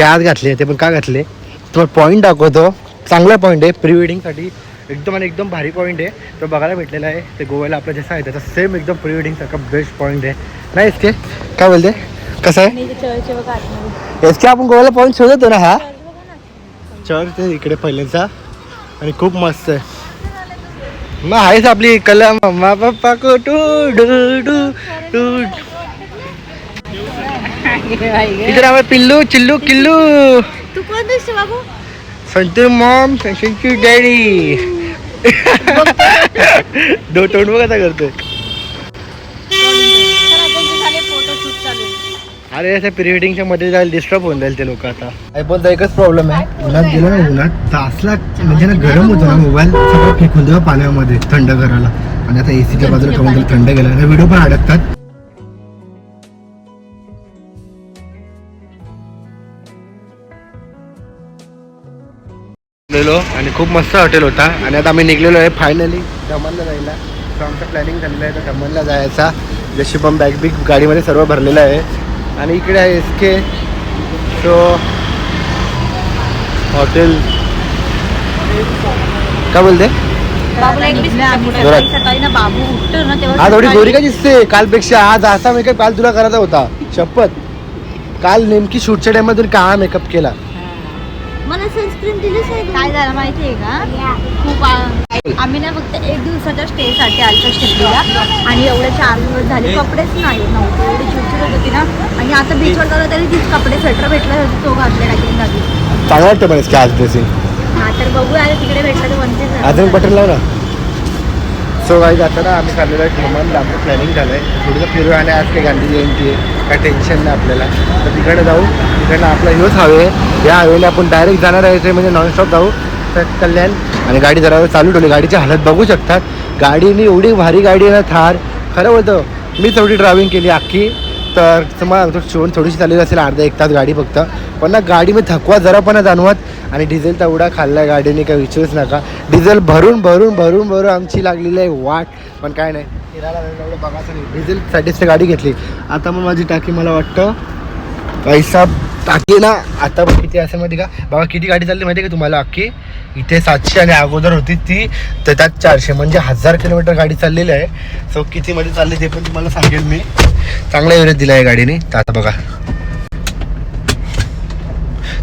ते आज घातले ते पण का घातले? तुम्हाला पॉईंट दाखवतो. चांगला पॉईंट आहे. प्री वेडिंगसाठी एकदम आणि एकदम भारी पॉईंट आहे. तो बघायला भेटलेला आहे. ते गोव्याला आपलं जसं आहे त्याचा सेम एकदम प्री वेडिंगसारखा बेस्ट पॉईंट आहे. नाही एस के काय बोलते? कसं आहे? एस के आपण गोव्याला पॉईंट शोधतो ना हा. चर्च आहे इकडे पहिल्याचा आणि खूप मस्त आहे. मग आहेच आपली कला. मम्मा पप्पा को टू डू डू डू इकडे आम्हाला पिल्लू चिल्लू किल्लू। तू कोण दिसतो बाबू? संतू मॉम संतू डॅडी दो तोंड बघ आता करतोय फोटो शूट चालू अरे असं प्री वेडिंगच्या मध्ये जायला डिस्टर्ब होऊन जाईल ते लोक आता. आयफोनचा एकच प्रॉब्लेम आहे. उन्हात गेलो ना उन्हात तासला म्हणजे ना गरम होतो ना मोबाईल सगळं फेकून देवा पाण्यामध्ये थंड करायला. आणि आता एसीच्या बाजूला ठेवून थंड गेला व्हिडिओ पण अडकतात. गेलो आणि खूप मस्त हॉटेल होता. आणि आता आम्ही निघलेलो आहे फायनली दमनला जायला. सो आमचं प्लॅनिंग झालेलं आहे तर दमनला जायचा. जशी पण बॅग बिग गाडीमध्ये सर्व भरलेलं आहे. आणि इकडे आहे एस के सो हॉटेल काय बोलते? आज थोडी गोरी का दिसते? कालपेक्षा आज असा मेकअप काल तुला करायचा होता. शपथ. काल नेमकी शूटच्या टाइममध्ये काळा मेकअप केला? मला सनस्क्रीन दिलीच नाही काय झालं माहितीये का? खूप आ- आम्ही ना फक्त एक दिवसाच्या स्टे साठी आलतो शिर्डीला. आणि एवढे चार दिवस झाले कपडेच नाही नव्हते. एवढी चिडचिड होत होती ना. आणि आता बीचवर गेलो तरी तीच कपडे स्वेटर भेटला होते तो घातले नवीन चांगलं वाटतं पण की आज ड्रेसिंग हा तर बघूया आता तिकडे भेटला तर वनपीस अजून बटन लाव ना. सो काही जाता ना आम्ही चाललेलो आहे ठेमान आमचं प्लॅनिंग झालं आहे थोडंसं फिरूया आणि आज काही गांधी जयंती आहे. काय टेन्शन नाही आपल्याला. तर तिकडे जाऊ. तिकडनं आपला ह्योच हवे या हवेने आपण डायरेक्ट जाणार आहे. ते म्हणजे नॉनस्टॉप जाऊ. तर कल्याण आणि गाडी जरा चालू ठेवली. गाडीची हालत बघू शकतात. गाडीने एवढी भारी गाडी आहे ना थार. खरं होतं मी तेवढी ड्रायव्हिंग केली अख्खी. तर तुम्हाला तो शिवून थोडीशी चाललेली असेल अर्धा एक तास गाडी फक्त. पण ना गाडी मी थकवा जरा पण जाणवत. आणि डिझेल तेवढा एवढा खाल्ला गाडीने काही विचारूच नका. डिझेल भरून भरून भरून भरून आमची लागलेली आहे वाट. पण काय नाही. फिरायला लागलं एवढं बघायचं नाही. डिझेलसाठीच गाडी घेतली. आता मग माझी टाकी मला वाटतं पैसा टाकी ना. आता किती असं माहिती का? बाबा किती गाडी चालली माहिती का तुम्हाला अख्खी? इथे सातशे आणि अगोदर होती ती तर त्यात चारशे. म्हणजे हजार किलोमीटर गाडी चाललेली आहे. सो किती मध्ये चालली ते पण तुम्हाला सांगेल मी. चांगला एव्हरेज दिला आहे गाडीने. तर आता बघा.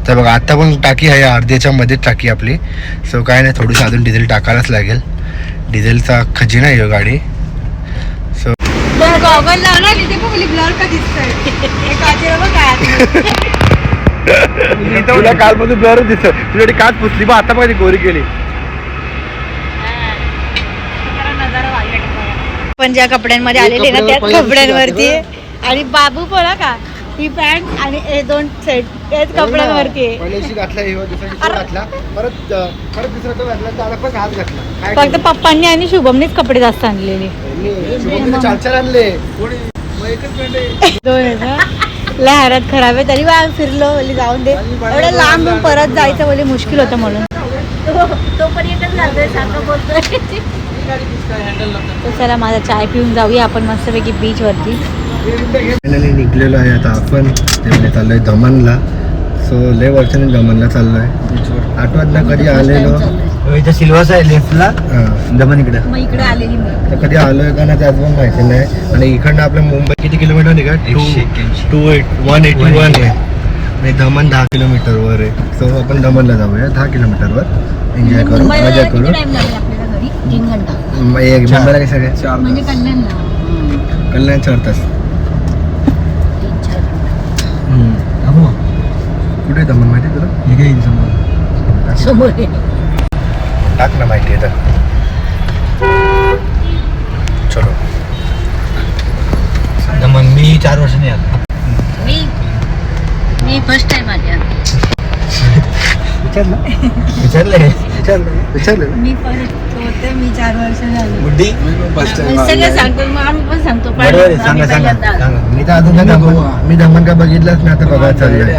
तर बघा आता पण टाकी आहे अर्ध्याच्या मध्ये टाकी आपली. सो काय नाही थोडीशी अजून डिझेल टाकायलाच लागेल. डिझेलचा खजिना आहे गाडी. सो गॉगल लावला तिथे बघली ब्लर का दिसतोय? तुला कालपासून ब्लर दिसत तुझ्याकडे काच पुसली बा आता माझी गोरी केली. पण ज्या कपड्यांमध्ये आलेले ना पहिल्या कपड्यांवरती आहे. आणि बाबू बोला का ही पॅन्ट आणि हे दोन सेट त्याच कपड्यांवरती हे फक्त? पप्पांनी आणि शुभमनीच कपडे जास्त आणलेले. मी शुभमने चार चार आणले. कोणी मग एकच पॅन्ट आहे. दोन आहे ना लय हारात खराब आहे. तरी बा फिरलो बोली जाऊन दे. एवढं लांब परत जायचं बोली मुश्किल होतं म्हणून. तो चला माझा चाय पिऊन जाऊया आपण मस्तपैकी बीच वरती. फायनली निघलेलो आहे आता आपण. त्यामध्ये चाललोय दमनला सो लय वर्षाने दमनला चाललोय. आठवत ना कधी आलेलो. इथं सिल्वास आहे लेफ्टला. दमन इकडे मग इकडे आलेली मी तर कधी आलोय का नाही ते अजून माहिती नाही. आणि इकडनं आपलं मुंबई किती किलोमीटर निघा? टू एकशे एक्क्याऐंशी. Two eight one eighty one आहे. आणि दमन दहा किलोमीटरवर आहे. सो आपण दमनला जाऊया दहा किलोमीटरवर एन्जॉय करू मुंबईला मजा किती करू. टाइम लागेल आपल्याला घरी? तीन घंटा. म- एक चार. मुंबईला काय? चार म्हणजे कल्याणला. कल्याण चार तास. तीन चार अहो, कुठे आहे दमन माहिती आहे तुला? हे काय येईल समोर. समोर आहे. टाक ना माहिती आहे तर. चलो. दमन मी चार वर्षांनी आलो. मी? मी फर्स्ट टाइम आली आहे. विचारलं? विचारले विचारलं. विचारलं. मी फर्स्ट होते मी चार वर्ष झाली बुड्डी सगळं सांगतो मग आम्ही पण सांगतो. पण बरोबर आहे, आम्ही सांगा, सांगा, पहिल्यांदा आलो. सांगा. मी तर अजून काय दमन मी दमन का बघितलंच नाही आता बघा चाललंय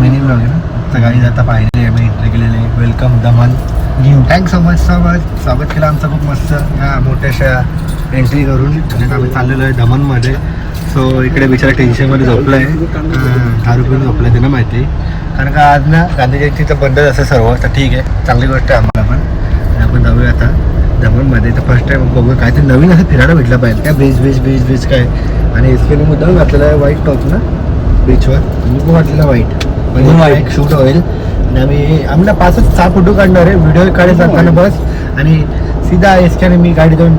मिनी ब्लॉग आहे ना. सकाळी जाता पाहिजे आम्ही एंट्री केलेले welcome Daman thank so much so much स्वागत. केलं आमचं खूप मस्त. या मोठ्याशा एंट्री करून. आणि आम्ही चाललेलो आहे दमनमध्ये सो इकडे बिचारा टेन्शनमध्ये झोपलाय. अं, दारू पिऊन झोपलाय त्यांना माहिती. कारण का आज ना गांधी जयंतीचं बंदच असं सर्व. तर ठीक आहे चांगली गोष्ट आहे आम्हाला पण. आपण जाऊया आता दमणमध्ये. तर फर्स्ट टाइम बघूया. काय ते नवीन असं फिरायला भेटलं पाहिजे. काय बीच बीच बीच बीच काय? आणि एस पीने मुद्दाम घातलेला आहे व्हाईट टॉप ना? बीचवर मी पण घातलेला व्हाईट म्हणजे शूट होईल. आणि आम्ही आम्ही ना पाचच सहा फोटो काढणार आहे. व्हिडिओ काढत जाताना बस. आणि सीधा एस आणि मी गाडी जाऊन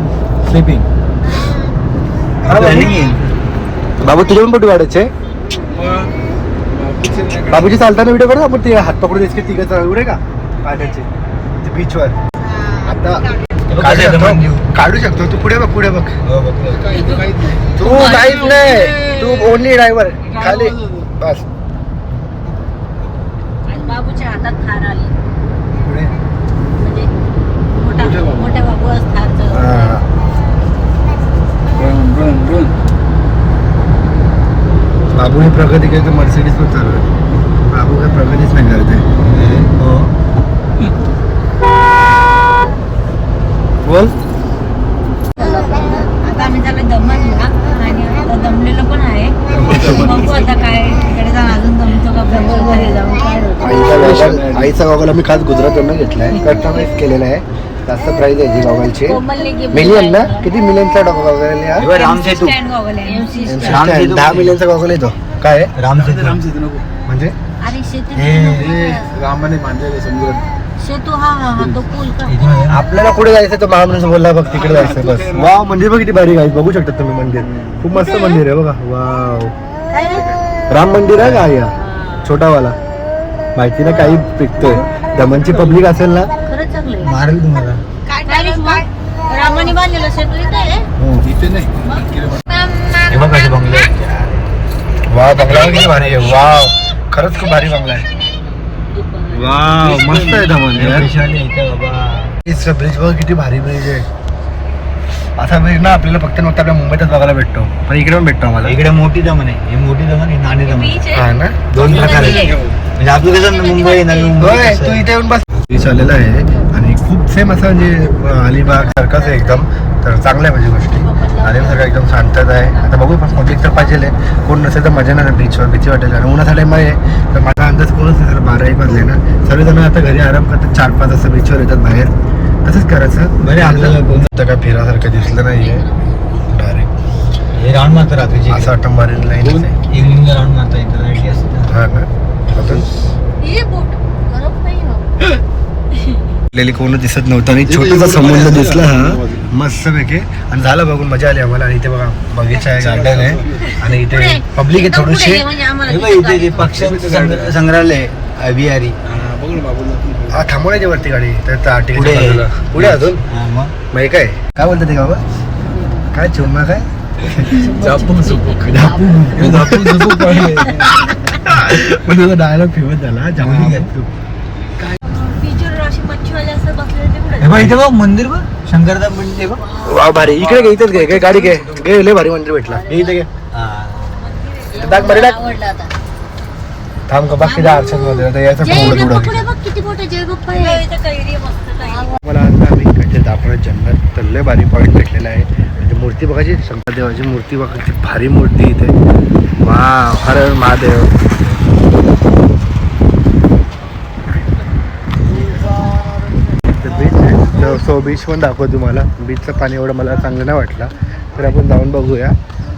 स्लिपिंग बाबू. तुझे पण फोटो काढायचे? बाबूजी चालताना व्हिडिओ काढू? आपण ते हात पकडून इसके तिघ एवढे का? पाण्याचे. ते बीचवर आता काढू शकतो. काढू शकतो. तू पुढे बघ पुढे बघ. तू काहीच नाही. तू ओनली ड्रायव्हर खाली. बस. बाबूच्या हातात थार आली. पुढे? म्हणजे मोठा मोठ्या बाबू. थारचं. हा. बाबूने प्रगती केली तर मर्सिडीज पण चालू आहे बाबू काय प्रगतीच नाही करत आहे. हो बोल आता आम्ही चाललोय दमणला आणि आता दमलेलो पण आहे बघू आता काय तिकडे जाऊन अजून दमतो का बघू घरी जाऊन काय होतं. आईचा गॉगल आईचा गॉगल आम्ही खास गुजरातवरनं घेतलाय कस्टमाइज केलेला आहे. जास्त प्राइस आहे जी गॉगलची मिलियन ना. किती मिलियनचा गॉगल आहे. हा? आहे. दहा मिलियनचा गॉगल येतो काय आहे? राम सेतू. म्हणजे? अरे शेतू रामाने बांधलेले समुद्र शेतू तो पूल का? आपल्याला कुठे जायचं तो महामंडळ बोलला बघ तिकडे जायचं बस. वाव मंदिर बघ किती भारी आहे. बघू शकता तुम्ही मंदिर. खूप मस्त मंदिर आहे बघा. वाव? राम मंदिर आहे का या? छोटावाला. माहिती ना काही पिकतोय. दमनची पब्लिक असेल ना? खरंच चांगलं आहे. मारेल तुम्हाला. काय रे काय? रामाने बांधलेलं शेतू इथे आहे. इथे नाही. हे बघ कसे बंगले वाव बंगला किती भारी आहे. वाव. खरंच खूप भारी बंगला आहे. वाव मस्त आहे दमन यार. इथे बाबा. ब्रिज बघ किती भारी ब्रिज आहे. असा ब्रिज ना आपल्याला फक्त फक्त आपल्या मुंबईतच बघायला भेटतो. पण इकडे पण भेटतो आम्हाला. इकडे मोठी दमन आहे. हे मोठी दमन हे नाणी दमन. बीच हा आहे ना? दोन प्रकार आहे. आहेत म्हणजे आपलं कसं मुंबई नवी मुंबई. होय कसं तू आहे. इथे येऊन बस. ब्रिज आलेला आहे आणि खूप सेम असं म्हणजे अलिबाग सारखंच आहे एकदम. तर चांगलं आहे म्हणजे गोष्टी. अलिबाग एकदम शांतता आहे. आता बघू पण पब्लिक तर पाहिजे आहे. कोण नसेल तर मजा नाही बीचवर भीती वाटेल आणि उन्हाचा टाइम आहे. तर माझा अंदाज कोणच नाही बारा एक वाजले ना. सर्वजण आता घरी आराम करतात चार पाच वाजता बीचवर येतात बाहेर. तसंच करायचं. बरे आपल्याला बोल आता काय फिरासारखं दिसलं नाहीये? डायरेक्ट हे राऊंड मारतो रात्रीची असं वाटतं मारेल लाईन इव्हिनिंग राऊंड मारता असते हा ना अजून हे बोट करत नाही हो. लेली कोण दिसत नव्हतं आणि छोटासा समुद्र दिसला हा. मस्त पैकी आणि झालं बघून मजा आली आम्हाला. आणि इथे बघा बगीचा आहे गार्डन आहे. आणि इथे. पब्लिक आहे थोडीशी. म्हणजे हे बघ इथे आहे. जे पक्ष्यांचं संग्र- संग्रहालय आहे बिहारी. हा थांबवण्याची वरती गाडी. तर त्या पुढे. तिकडे बाजूला. पुढे अजून? हा, मग. मग हे काय? काय बोलतात ते बाबा? काय चुम्मा काय? पण तुझा डायलॉग फेमस झाला जाऊन बीचवर अशी मच्छीवाले असं बसलेले ते कुठे? हे बघ इथे बघ मंदिर बघ. शंकरदा मंदिर बघ. वा भारी. इकडे घे इथेच घे. घे गाडी घे. घे लय भारी मंदिर भेटला. घे इथे घे. दाग बरे दाग. आवडला आता. थांब का बाकी दहा अर्चनमध्ये आता याचं पण जय उडत बाप्पा उडत पुढे बघ किती मोठे जय बाप्पा आहे. इथे कैरी आहे मस्त कैरी. मला आता आम्ही इकडचे दापोळे जंगलात तर लय भारी पॉईंट भेटलेला आहे. मूर्ती बघायची? शंकरदेवाची मूर्ती बघायची. भारी मूर्ती इथे. वा हर महादेव. बीच आहे. सो बीच पण दाखव तुम्हाला. बीचचं पाणी एवढं मला चांगलं नाही वाटलं. तर आपण जाऊन बघूया.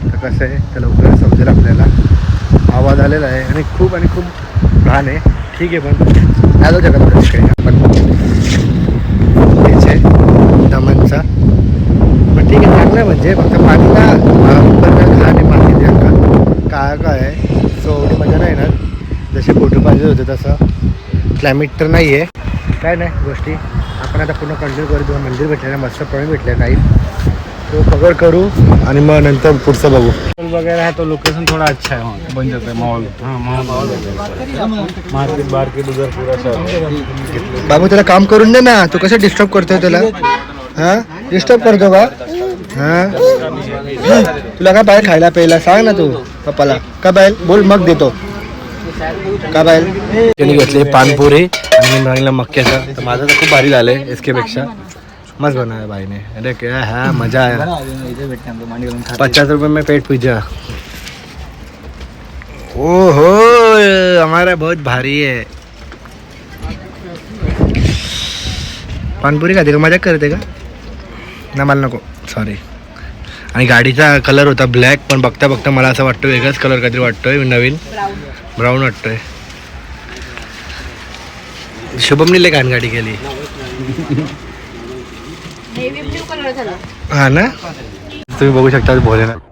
तर कसं आहे तर लवकर समजेल आपल्याला. आवाज आलेला आहे आणि खूप आणि खूप घाण आहे. ठीक आहे पण. नाही जगात. काही आपण काही आपण बीच आहे दमनचा पण आहे आहे म्हणजे फक्त पाणीला आहे माती द्या का? काय काय आहे? सो एवढी मजा नाही येणार जसे फोटो पाहिजे होते तसं. क्लायमेट तर नाही आहे काय नाही गोष्टी. आपण आता पूर्ण कंटिन्यू करू. तेव्हा मंदिर भेटलेलं आहे, मस्त पॉईंट भेटले नाही तो कवर करू आणि मग नंतर पुढचं बघू. वगैरह है तो लोकेशन थोड़ा अच्छा है वहाँ बन जाता है माहौल हाँ माहौल मार्केट मार्केट उधर पूरा बाबू त्याला काम करून दे ना. तू कसं डिस्टर्ब करतोय त्याला? हा? डिस्टर्ब करतो का? हा? तुला काय बाहेर खायला प्यायला सांग ना तू पप्पाला. का बाहेर? बोल मग देतो. का बाहेर? त्यांनी घेतले पानपुरी आणि राहिला तर माझं तर खूप भारी झालंय इसकेपेक्षा पेक्षा. मस्त बनवाय भाईने अरे क्या हा मजा आया. पचास रुपये में पेट पूजा ओ हो हमारा बहुत भारी है. पानपुरी खाते का? मजा करते का? ना मला नको. सॉरी आणि गाडीचा कलर होता ब्लॅक पण बघता बघता मला असं वाटतं वेगळाच कलर काहीतरी वाटतोय नवीन. ब्राऊन वाटतोय. शुभमनीले घाण गाडी केली. हा ना? तुम्ही बघू शकता भोलेनाथ.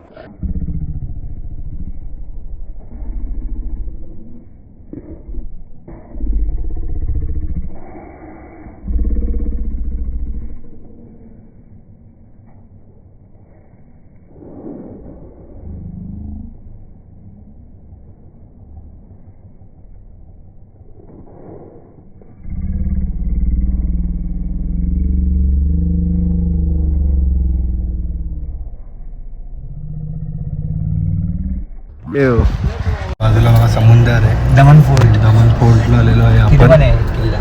येऊ. बाजूला बघा समुद्र आहे. दमन फोर्ट दमन फोर्टला आलेलो आहे आपण. आहे किल्ला.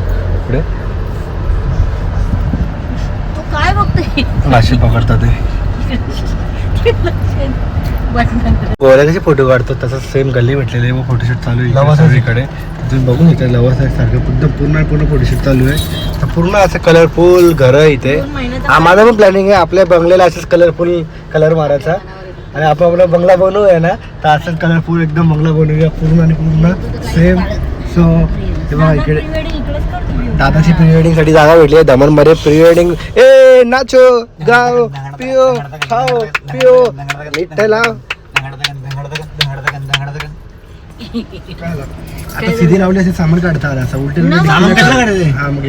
तू काय बघतोय? मासे पकडतात कसे फोटो काढतो तसंच सेम गल्ली भेटलेले व फोटोशूट चालू आहे सगळीकडे. तुम्ही बघून इथे लवासा सारखं पूर्ण पूर्ण पूर्ण फोटोशूट चालू आहे. तर पूर्ण असं कलरफुल घरं आहे इथे. हा, माझं पण प्लॅनिंग आहे. आपल्या बंगल्याला असंच कलरफुल कलर मारायचा. आणि आपण आपला बंगला बनवूया ना? तर असंच कलरफुल एकदम बंगला बनवूया पूर्ण आणि पूर्ण सेम सो तेव्हा इकडे. दादाची प्री वेडिंगसाठी जागा भेटली आहे दमनमध्ये प्री वेडिंग ए नाचो गाओ पिओ खाओ पिओ विठ्ठला आता सिधी लावली असे सामान काढता आला असं. उलटे सामान? काढायचं? हा मग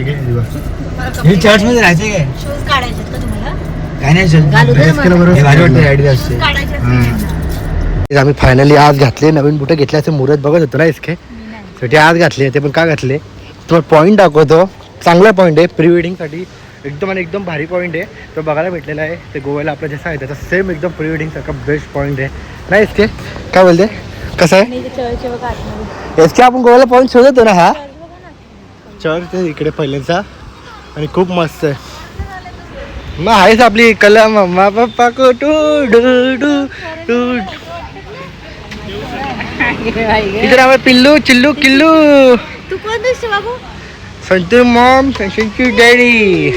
हे चर्च मध्ये राहायचंय काय? शूज काढायचे का तुम्हाला? काय नाही चल घालू दे ड्रेस केलं मला. बरोबर हे भारी वाटतं आयडिया असते. काढायचे. आम्ही फायनली आज घातले नवीन बुटं घेतले असं मुहूर्त बघत होतो ना इसके. तर ते आज घातले ते पण का घातले? तुम्हाला पॉईंट दाखवतो. चांगला पॉईंट आहे. प्री वेडिंगसाठी एकदम आणि एकदम भारी पॉईंट आहे. तो बघायला भेटलेला आहे. ते गोव्याला आपला जसा आहे त्याचा सेम एकदम प्री वेडिंगसारखा बेस्ट पॉईंट आहे. नाही इसके? काय बोलते? कसं आहे? आणि इथे चर्च बघा आतमध्ये. एसके आपण गोव्याला पॉईंट शोधतो ना हा? चर्च आहे इकडे पहिल्यांचा आणि खूप मस्त आहे. मग आहेच आपली कला मम्मा पप्पा को टू डू डू. नाव आहे पिल्लू चिल्लू किल्लू. तू कोण दिसते बाबू? Santu mom Santu daddy.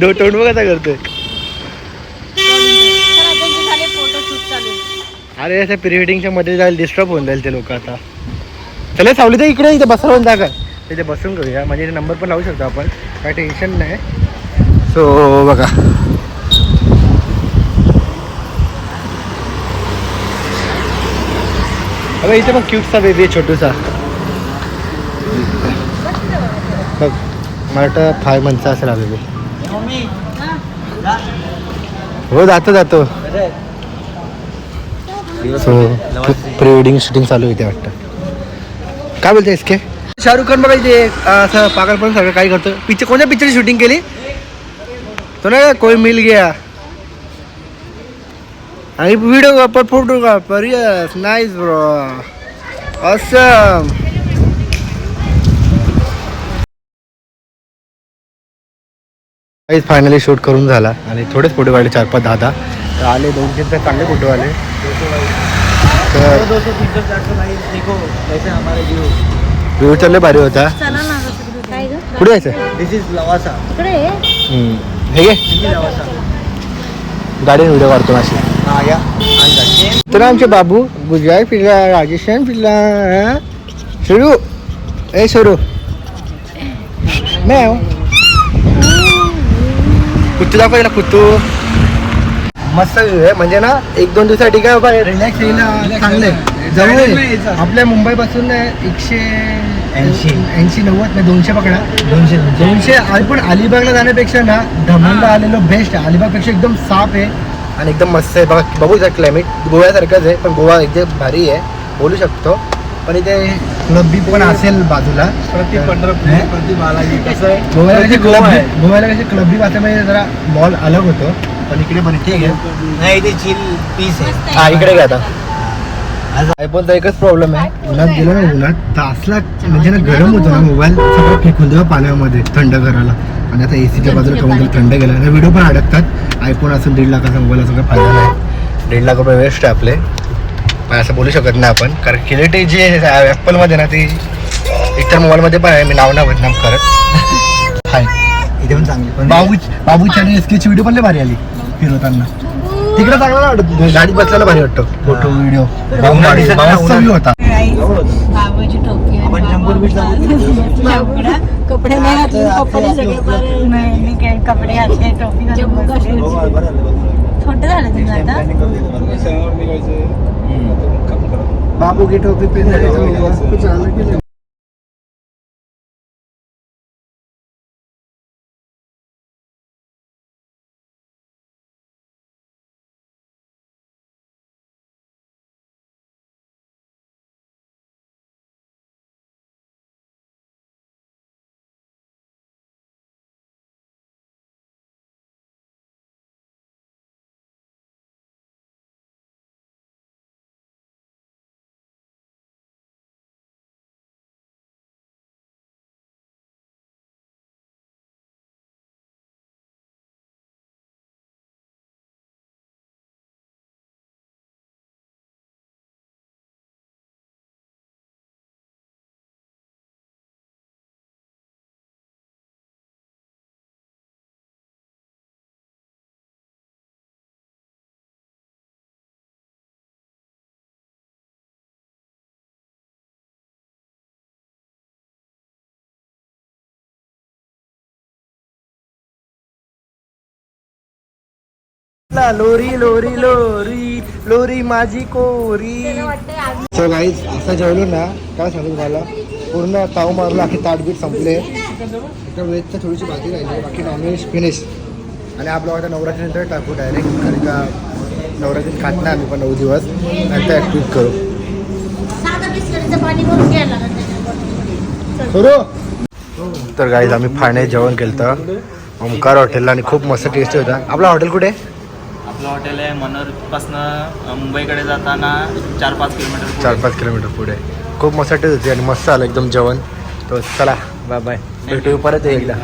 दो तोंड बघ कसा करतोय. अरे असं प्री वेडिंगच्या मध्ये जायला डिस्टर्ब होऊन जाईल ते लोक आता. चला सावली तर इकडे इथे बसवून जागा तिथे बसून घेऊया म्हणजे नंबर पण लावू शकतो आपण. काय टेन्शन नाही. सो बघा. अबे इथे पण क्यूटचा बेबी आहे छोटूसा बघ मला वाटतं फाय मंथचा असेल हा बेबी हो. जातो जातो. सो प्री वेडिंग शूटिंग चालू आहे ते वाटतं. काय बोलते इसके शाहरुख खान बघायचे असं पागलपण सगळं काय करतो. पिक्चर कोणत्या पिक्चरची शूटिंग केली? तो ना कोई मिल गया. आणि video photographer photo yes nice bro असं फायनली शूट करून झाला. आणि थोडेच फोटो काढले चार पाच दहा दहा तर आले दोन तीन तर चांगले फोटो आले. तर व्ह्यू चालले भारी होता. चला ना कसं कुठे काय ग? कुठे जायचं दिस इज लवासा. हम्म. हे घे. लवासा गाडी व्हिडिओ काढतो अशी. हा या. आणि गाडी. तर आमचे बाबू गुजरात फिरला राजस्थान फिरला हा? सुरू. ए सुरू. मॅव कुत्तू दाखव ना कुत्तू. मस्त व्ह्यू आहे. म्हणजे ना एक दोन दिवसासाठी काय बाबा रिलॅक्स येईल चांगलं आहे. जवळ. आपल्या मुंबईपासून एकशे ऐंशी. ऐंशी नव्वद नाही दोनशे पकडा. दोनशे दोनशे. पण अलिबागला जाण्यापेक्षा ना दमणला आलेलो बेस्ट आहे. अलिबागपेक्षा एकदम साफ आहे. आणि एकदम मस्त आहे. बघा बघू शकता क्लायमेट गोव्यासारखंच आहे पण गोवा एकदम भारी आहे. बोलू शकतो. पण इथे क्लब बी पण असेल बाजूला. प्रति हे? पंढरपूर प्रति बालाजी. कसं आहे? गोव्याला कसे गोवा क्लब आहे. गोव्याला क्लब बी असल्यामुळे जरा मॉल अलग होतो. पण इकडे पण ठीक आहे. नाही इथे चिल पीस आहे. हा. इकडे घ्या आता. आयफोनचा एकच प्रॉब्लेम आहे. उन्हात गेलो ना उन्हात तासला म्हणजे ना गरम होतो ना मोबाईल सगळं फेकून देवा पाण्यामध्ये थंड करायला. आणि आता एसीच्या बाजूला त्याला थंड गेला व्हिडिओ पण अडकतात. आयफोन असून दीड लाखाचा मोबाईल असून काही फायदा नाही. दीड लाख रुपये वेस्ट आहे आपले. पण असं बोलू शकत नाही आपण. कारण क्लिअरिटी जी आहे ॲपलमध्ये ना ती एकतर मोबाईलमध्ये पण आहे. मी नाव ना बदनाम करत. हाय. इथे पण चांगली. पण बाबू बाबूची आणि एसकेची व्हिडिओ पण लय भारी आली फिरवताना. तिकडे चांगला वाटत गाडीत बसल्याला भारी वाटतं. Photo video. होता. बाबाची टोपी आहे. आपण जम्बो बीच बाबूला कपडे नाही घातले कपडे सगळे बरे. नाही, मी काय कपडे घातले टोपी घालून बसले. छोटं झालं तुम्ही आता. बाबू की टोपी पिन लोरी लोरी लोरी लोरी माझी कोरी. सो गाईज असं जेवलो ना काय सांगू तुम्हाला? पूर्ण ताव मारला की ताटबीट संपले. तर वेजचं थोडीशी भाजी राहिली बाकी नॉनव्हेज फिनिश आणि आपलं आता नवरात्रीनंतर टाकू डायरेक्ट कारण का नवरात्री खात नाही आम्ही पण नऊ दिवस. नंतर ॲक्टिव्ह करू. करू? तर गाईज आम्ही फाणे जेवण केलं तर ओमकार हॉटेलला आणि खूप मस्त टेस्टी होता. आपला हॉटेल कुठे? आहे? आपलं हॉटेल आहे मनोरपासनं मुंबईकडे जाताना चार पाच किलोमीटर चार पाच किलोमीटर पुढे. खूप मस्त वाटत होती आणि मस्त आलं एकदम जेवण. तर चला बाय बाय भेटू परत ये एकदा.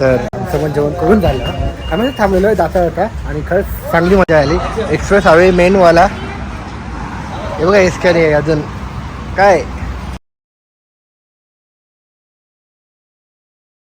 तर आमचं पण जेवण करून झालं. आम्ही थांबलेलो आहे जाता होता आणि खरंच चांगली मजा आली. एक्सप्रेस हवे मेनवाला हे बघा एस आहे अजून. काय?